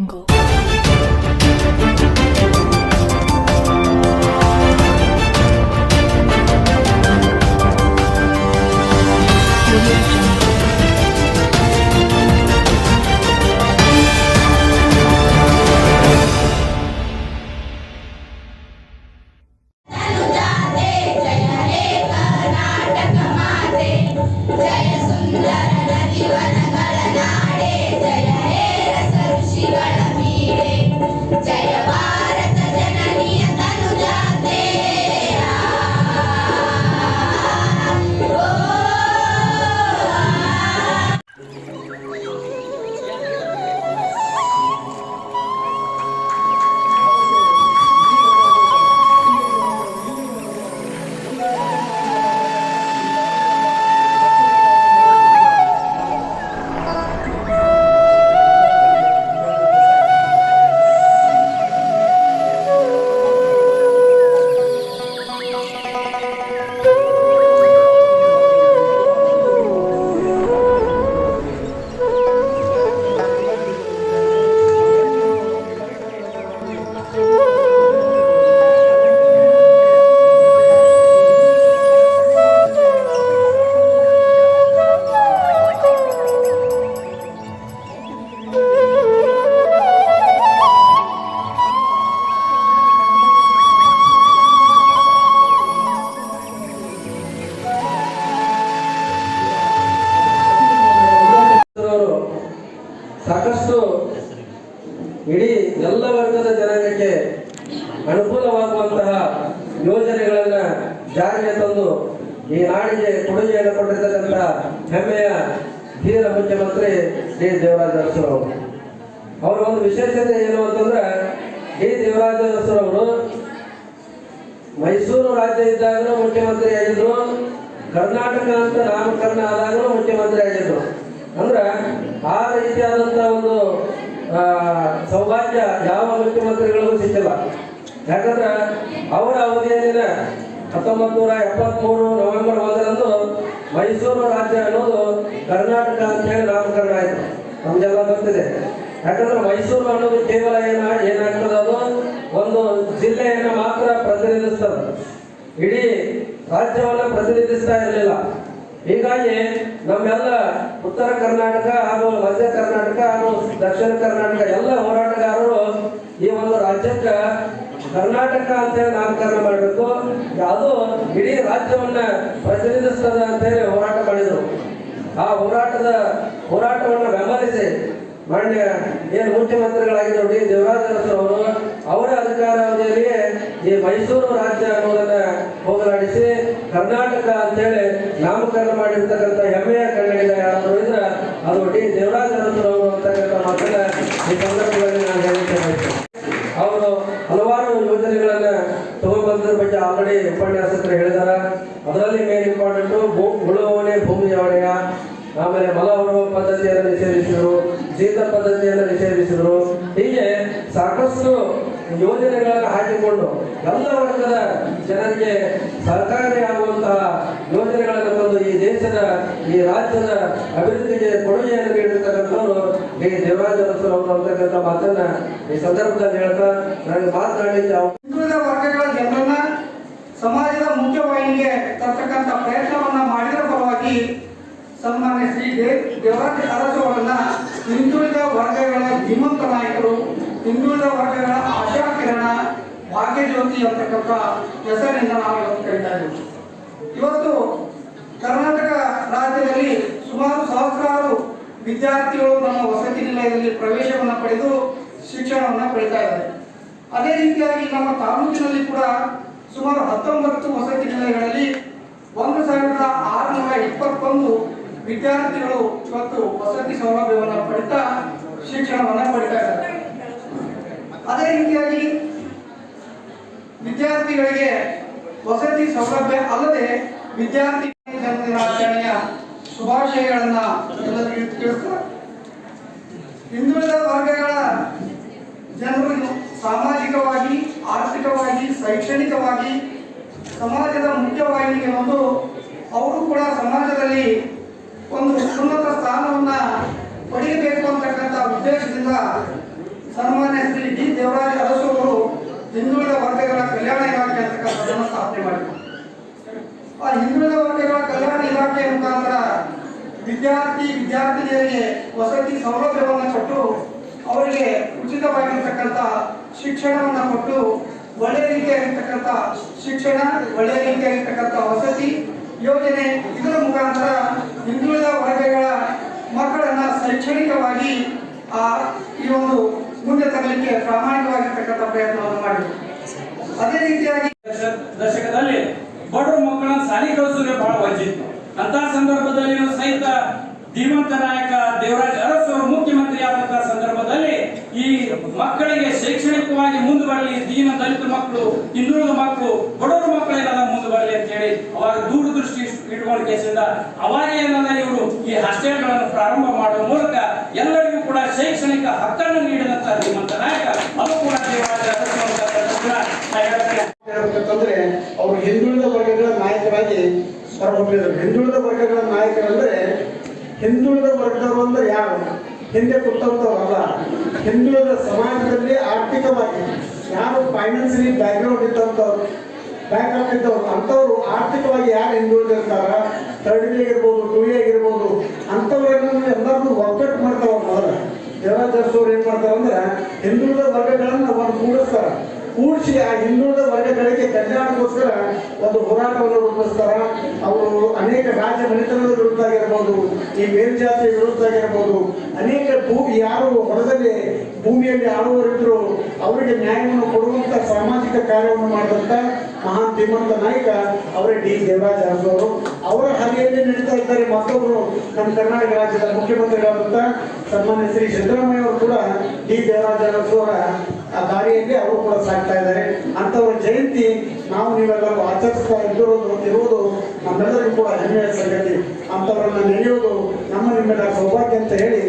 jungle. ಎಲ್ಲ ವರ್ಗದ ಜನಾಂಗಕ್ಕೆ ಅನುಕೂಲವಾಗುವಂತಹ ಯೋಜನೆಗಳನ್ನ ಜಾರಿಗೆ ತಂದು ಈ ನಾಡಿಗೆ ಕೊಡುಗೆಯನ್ನು ಕೊಟ್ಟಿರ್ತಕ್ಕಂಥ ಹೆಮ್ಮೆಯ ಧೀರ ಮುಖ್ಯಮಂತ್ರಿ ಡಿ. ದೇವರಾಜ ಅವರು. ಅವರ ಒಂದು ವಿಶೇಷತೆ ಏನು ಅಂತಂದ್ರೆ, ಡಿ. ದೇವರಾಜ ಅರಸರವರು ಮೈಸೂರು ರಾಜ್ಯ ಇದ್ದಾಗಲೂ ಮುಖ್ಯಮಂತ್ರಿ ಆಗಿದ್ರು, ಕರ್ನಾಟಕ ಅಂತ ನಾಮಕರಣ ಆದಾಗಲೂ ಮುಖ್ಯಮಂತ್ರಿ ಆಗಿದ್ರು. ಅಂದ್ರೆ ಆ ರೀತಿಯಾದಂತಹ ಒಂದು ಸೌಭಾಗ್ಯ ಯಾವ ಮುಖ್ಯಮಂತ್ರಿಗಳಿಗೂ ಸಿಕ್ಕಿಲ್ಲ. ಯಾಕಂದ್ರೆ ಅವರ ಅವಧಿಯಲ್ಲಿನ ಹತ್ತೊಂಬತ್ತು ನೂರ ಎಪ್ಪತ್ಮೂರು ನವೆಂಬರ್ ಒಂದರಂದು ಮೈಸೂರು ರಾಜ್ಯ ಅನ್ನೋದು ಕರ್ನಾಟಕ ಅಂತ ಹೇಳಿ ನಾಮಕರಣ ಆಯಿತು. ನಮ್ಗೆಲ್ಲ ಗೊತ್ತಿದೆ. ಯಾಕಂದ್ರೆ ಮೈಸೂರು ಅನ್ನೋದು ಕೇವಲ ಏನ ಏನಾಗ್ತದೆ ಅದು? ಒಂದು ಜಿಲ್ಲೆಯನ್ನು ಮಾತ್ರ ಪ್ರತಿನಿಧಿಸ್ತದೆ. ಇಡೀ ರಾಜ್ಯವನ್ನು ಪ್ರತಿನಿಧಿಸ್ತಾ ಇರಲಿಲ್ಲ. ಹೀಗಾಗಿ ನಮ್ಮೆಲ್ಲ ಉತ್ತರ ಕರ್ನಾಟಕ ಹಾಗೂ ಮಧ್ಯ ಕರ್ನಾಟಕ ಹಾಗೂ ದಕ್ಷಿಣ ಕರ್ನಾಟಕ ಎಲ್ಲ ಹೋರಾಟಗಾರರು ಈ ಒಂದು ರಾಜ್ಯಕ್ಕೆ ಕರ್ನಾಟಕ ಅಂತ ಹೇಳಿ ನಾಮಕರಣ ಮಾಡಬೇಕು. ಅದು ಇಡೀ ರಾಜ್ಯವನ್ನ ಪ್ರತಿನಿಧಿಸ್ತದೆ ಅಂತ ಹೇಳಿ ಹೋರಾಟ ಮಾಡಿದರು. ಆ ಹೋರಾಟದ ಹೋರಾಟವನ್ನು ಬೆಂಬಲಿಸಿ ಮಾನ್ಯ ಏನು ಮುಖ್ಯಮಂತ್ರಿಗಳಾಗಿದ್ದರು ಡಿ ದೇವರಾಜ ಅವರು, ಅವರ ಅಧಿಕಾರಾವಧಿಯಲ್ಲಿಯೇ ಈ ಮೈಸೂರು ರಾಜ್ಯ ಅನ್ನೋದನ್ನ ಹೋಗಲಾಡಿಸಿ ಕರ್ನಾಟಕ ಅಂತೇಳಿ ಮಾಡಿರ್ತಕ್ಕಂಥ ಹೆಮ್ಮೆಯ ಕನ್ನಡಿಗ ಯಾರಾದರೂ ಇದ್ರೆ ಅದು ಡಿ. ದೇವರಾಜ ಅರಸು ಅವರು ಅಂತಕ್ಕಂಥ ಮಾತನ್ನ ಈ ಸಂದರ್ಭದಲ್ಲಿ ನಾನು ಹೇಳಿಕೆ ಅವರು ಹಲವಾರು ಯೋಜನೆಗಳನ್ನ ತಗೊಂಡ್ಬಂದ್ರ ಬಗ್ಗೆ ಆಲ್ರೆಡಿ ಉಪನ್ಯಾಸಕರು ಹೇಳಿದಾರ. ಅದರಲ್ಲಿ ಮೇನ್ ಇಂಪಾರ್ಟೆಂಟ್ ಉಳುವವನೇ ಭೂಮಿ ಒಡೆಯ ಆಮೇಲೆ ಮಲ ಹೊರುವ ಪದ್ಧತಿಯನ್ನು ನಿಷೇಧಿಸಿದರು ಜೀತ ಪದ್ಧತಿಯನ್ನು ನಿಷೇಧಿಸಿದರು. ಹೀಗೆ ಸಾಕಷ್ಟು ಯೋಜನೆಗಳನ್ನು ಹಾಕಿಕೊಂಡು ಎಲ್ಲ ವರ್ಗದ ಜನರಿಗೆ ಸಹಕಾರಿಯಾಗುವಂತಹ ಯೋಜನೆಗಳನ್ನು ತಂದು ಈ ದೇಶದ, ಈ ರಾಜ್ಯದ ಅಭಿವೃದ್ಧಿಗೆ ಕೊಡುಗೆಯನ್ನು ನೀಡಿರ್ತಕ್ಕಂಥವ್ರು ಈ ದೇವರಾಜ ಅವರು ಅಂತಕ್ಕಂಥ ಮಾತನ್ನ ಈ ಸಂದರ್ಭದಲ್ಲಿ ಹೇಳ್ತಾ ನನಗೆ ಹಿಂದುಳಿದ ವರ್ಗಗಳ ಜನರನ್ನ ಸಮಾಜದ ಮುಖ್ಯವಾಹಿನಿಗೆ ತರ್ತಕ್ಕಂಥ ಪ್ರಯತ್ನವನ್ನ ಮಾಡಿದ ಪರವಾಗಿ ಸನ್ಮಾನಿಸಿ ಶ್ರೀ ದೇವರಾಜ ಅರಸು ಅವರನ್ನ ಹಿಂದುಳಿದ ವರ್ಗಗಳ ಧೀಮಂತ ನಾಯಕರು, ಹಿಂದುಳಿದ ವರ್ಗಗಳ ಆಶಾ ಕಿರಣ ಭಾಗ್ಯಜ್ಯೋತಿ ಅಂತಕ್ಕಂಥ ಹೆಸರಿನಿಂದ ನಾವು ಇವತ್ತು ಕರೀತಾ ಇದ್ದೀವಿ. ಇವತ್ತು ಕರ್ನಾಟಕ ರಾಜ್ಯದಲ್ಲಿ ಸುಮಾರು ಸಹಸ್ರಾರು ವಿದ್ಯಾರ್ಥಿಗಳು ನಮ್ಮ ವಸತಿ ನಿಲಯದಲ್ಲಿ ಪ್ರವೇಶವನ್ನು ಪಡೆದು ಶಿಕ್ಷಣವನ್ನು ಪಡಿತಾ ಇದ್ದಾರೆ. ಅದೇ ರೀತಿಯಾಗಿ ನಮ್ಮ ತಾಲೂಕಿನಲ್ಲಿ ಕೂಡ ಸುಮಾರು ಹತ್ತೊಂಬತ್ತು ವಸತಿ ನಿಲಯಗಳಲ್ಲಿ ಒಂದು ಸಾವಿರದ ಆರುನೂರ ಇಪ್ಪತ್ತೊಂದು ವಿದ್ಯಾರ್ಥಿಗಳು ಇವತ್ತು ವಸತಿ ಸೌಲಭ್ಯವನ್ನು ಪಡಿತಾ ಶಿಕ್ಷಣವನ್ನು ಪಡಿತಾ ಇದ್ದಾರೆ. ಅದೇ ರೀತಿಯಾಗಿ ವಿದ್ಯಾರ್ಥಿಗಳಿಗೆ ವಸತಿ ಸೌಲಭ್ಯ ಅಲ್ಲದೆ ವಿದ್ಯಾರ್ಥಿ ಜನ್ಮದಿನಾಚರಣೆಯ ಶುಭಾಶಯಗಳನ್ನ ಎಲ್ಲರಿಗೂ ತಿಳಿಸ್ತಾರೆ. ಹಿಂದುಳಿದ ವರ್ಗಗಳ ಜನರು ಸಾಮಾಜಿಕವಾಗಿ, ಆರ್ಥಿಕವಾಗಿ, ಶೈಕ್ಷಣಿಕವಾಗಿ, ಸಮಾಜದ ಮುಖ್ಯವಾಹಿನಿಗೆ ಬಂದು ಅವರು ಕೂಡ ಸಮಾಜದಲ್ಲಿ ಉದ್ದೇಶದಿಂದ ಸನ್ಮಾನ್ಯ ಶ್ರೀ ಡಿ. ದೇವರಾಜ ಅರಸು ಅವರು ಹಿಂದುಳಿದ ವರ್ಗಗಳ ಕಲ್ಯಾಣ ಇಲಾಖೆ ಅಂತಕ್ಕಂಥದ್ದನ್ನು ಸ್ಥಾಪನೆ ಮಾಡಿದರು. ಆ ಹಿಂದುಳಿದ ವರ್ಗಗಳ ಕಲ್ಯಾಣ ಇಲಾಖೆ ಮುಖಾಂತರ ವಿದ್ಯಾರ್ಥಿ, ವಿದ್ಯಾರ್ಥಿನಿಯರಿಗೆ ವಸತಿ ಸೌಲಭ್ಯವನ್ನು ಕೊಟ್ಟು ಅವರಿಗೆ ಉಚಿತವಾಗಿರ್ತಕ್ಕಂಥ ಶಿಕ್ಷಣವನ್ನು ಕೊಟ್ಟು ಒಳ್ಳೆಯ ರೀತಿಯಾಗಿರ್ತಕ್ಕಂಥ ಶಿಕ್ಷಣ ಒಳ್ಳೆಯ ರೀತಿಯಾಗಿರ್ತಕ್ಕಂಥ ವಸತಿ ಯೋಜನೆ ಇದರ ಮುಖಾಂತರ ಹಿಂದುಳಿದ ವರ್ಗಗಳ ಮಕ್ಕಳನ್ನ ಶೈಕ್ಷಣಿಕವಾಗಿ ಈ ಒಂದು ಮುಂದೆ ತಗಲಿಕ್ಕೆ ಪ್ರಾಮಾಣಿಕವಾಗಿರ್ತಕ್ಕಂಥ ಪ್ರಯತ್ನವನ್ನು ಮಾಡಿದ್ರು. ಅದೇ ರೀತಿಯಾಗಿ ದಶ- ದಶಕದಲ್ಲಿ ಬಡವ್ರ ಮಕ್ಕಳನ್ನ ಸಾಲಿ ಕಳಿಸೋದೇ ಬಹಳ ವಂಚಿತ್ತು ಅಂತ ಸಂದರ್ಭದಲ್ಲಿ ಸಹಿತ ಧೀಮಂತ ನಾಯಕ ದೇವರಾಜ್ ಅರಸ್ ಅವರು ಮುಖ್ಯಮಂತ್ರಿ ಆದಂತಹ ಸಂದರ್ಭದಲ್ಲಿ ಈ ಮಕ್ಕಳಿಗೆ ಶೈಕ್ಷಣಿಕವಾಗಿ ಮುಂದೆ ಬರಲಿ ದೀನ ದಲಿತ ಮಕ್ಕಳು ಹಿಂದುಳಿದ ಮಕ್ಕಳು, ಬಡವರ ಮಕ್ಕಳು ಏನಾದ ಮುಂದೆ ಬರಲಿ ಅಂತ ಹೇಳಿ ಅವಾಗ ದೂರದೃಷ್ಟಿ ಇಟ್ಕೊಂಡು ಕೇಸಿಂದ ಅವಾಗ ಏನಲ್ಲ ಇವರು ಈ ಹಾಸ್ಟೆಲ್ಗಳನ್ನು ಪ್ರಾರಂಭ ಮಾಡುವ ಮೂಲಕ ಎಲ್ಲರಿಗೂ ಶೈಕ್ಷಣಿಕ ಹಕ್ಕನ್ನು ನೀಡಿದಂತ ಶ್ರೀಮಂತ ನಾಯಕ ಹೇಳ್ತೇನೆ ಹೇಳ್ಬೇಕಂತಂದ್ರೆ ಅವರು ಹಿಂದುಳಿದ ವರ್ಗಗಳ ನಾಯಕರಾಗಿ ಹೊರಹೊಮ್ಮಿದ್ರು ಹಿಂದುಳಿದ ವರ್ಗಗಳ ನಾಯಕರಂದ್ರೆ, ಹಿಂದುಳಿದ ವರ್ಗದವರು ಅಂದ್ರೆ ಯಾರು? ಹಿಂದೆ ಕೊಟ್ಟಂತವರಲ್ಲ. ಹಿಂದುಳಿದ ಸಮಾಜದಲ್ಲಿ ಆರ್ಥಿಕವಾಗಿ ಯಾರು ಫೈನಾನ್ಸಿಯಲಿ ಬ್ಯಾಕ್ಗ್ರೌಂಡ್ ಇದ್ದಂಥವ್ರು ಬ್ಯಾಕ್ಗ್ರೌಂಡ್ ಇದ್ದವ್ರು, ಅಂಥವ್ರು ಆರ್ಥಿಕವಾಗಿ ಯಾರು ಹಿಂದುಳಿದಿರ್ತಾರ? ಥರ್ಡ್ ಬಿ ಆಗಿರ್ಬೋದು ಟೂ ಆಗಿರ್ಬೋದು ಅಂಥವ್ರನ್ನ ಎಲ್ಲರನ್ನೂ ಒಕ್ಕಟ್ಟು ಮಾಡ್ತಾವ ಮೊದಲ. ದೇವರಾಜರ್ಸವ್ರು ಏನ್ ಮಾಡ್ತಾರೆ ಅಂದ್ರೆ ಹಿಂದುಳಿದ ವರ್ಗಗಳನ್ನ ಒಂದು ಕೂಡಿಸ್ತಾರ. ಕೂಡಿಸಿ ಆ ಹಿಂದುಳಿದ ವರ್ಗಗಳಿಗೆ ಕಲ್ಯಾಣಕ್ಕೋಸ್ಕರ ಒಂದು ಹೋರಾಟವನ್ನು ರೂಪಿಸ್ತಾರ. ಅವರು ಅನೇಕ ರಾಜ ಮನೆತನದ ವಿರುದ್ಧ ಆಗಿರ್ಬೋದು ಈ ಮೇಲ್ಜಾತಿಯ ವಿರುದ್ಧ ಆಗಿರ್ಬೋದು ಅನೇಕ ಭೂ, ಯಾರು ಹೊರದಲ್ಲಿ ಭೂಮಿಯಲ್ಲಿ ಆಳುವರಿದ್ರು ಅವರಿಗೆ ನ್ಯಾಯವನ್ನು ಕೊಡುವಂತ ಸಾಮಾಜಿಕ ಕಾರ್ಯವನ್ನು ಮಾಡಿದಂತ ಮಹಾನ್ ಧೀಮಂತ ನಾಯಕ ಅವರೇ ಡಿ ದೇವರಾಜ ಅರಸು ಅವರು. ಹಾದಿಯಲ್ಲಿ ನಡೀತಾ ಇದ್ದಾರೆ ಮತ್ತೊಬ್ಬರು ನಮ್ಮ ಕರ್ನಾಟಕ ರಾಜ್ಯದ ಮುಖ್ಯಮಂತ್ರಿಗಳಾದಂತ ಸನ್ಮಾನ್ಯ ಶ್ರೀ ಸಿದ್ದರಾಮಯ್ಯ ಅವರು ಕೂಡ ಡಿ ದೇವರಾಜ ಅರಸು ಅವರ ದಾರಿಯಲ್ಲಿ ಅವರು ಕೂಡ ಸಾಕ್ತಾ ಇದ್ದಾರೆ. ಅಂತವರ ಜಯಂತಿ ನಾವು ನೀವೆಲ್ಲರೂ ಆಚರಿಸ್ತಾ ಇದ್ದಿರೋದು ಇರುವುದು ನಮ್ಮೆಲ್ಲರಿಗೂ ಕೂಡ ಹೆಮ್ಮೆಯ ಸಂಗತಿ. ಅಂತವರನ್ನ ನೆನೆಯೋದು ನಮ್ಮ ನಿಮ್ಮೆಲ್ಲ ಸೌಭಾಗ್ಯ ಅಂತ ಹೇಳಿ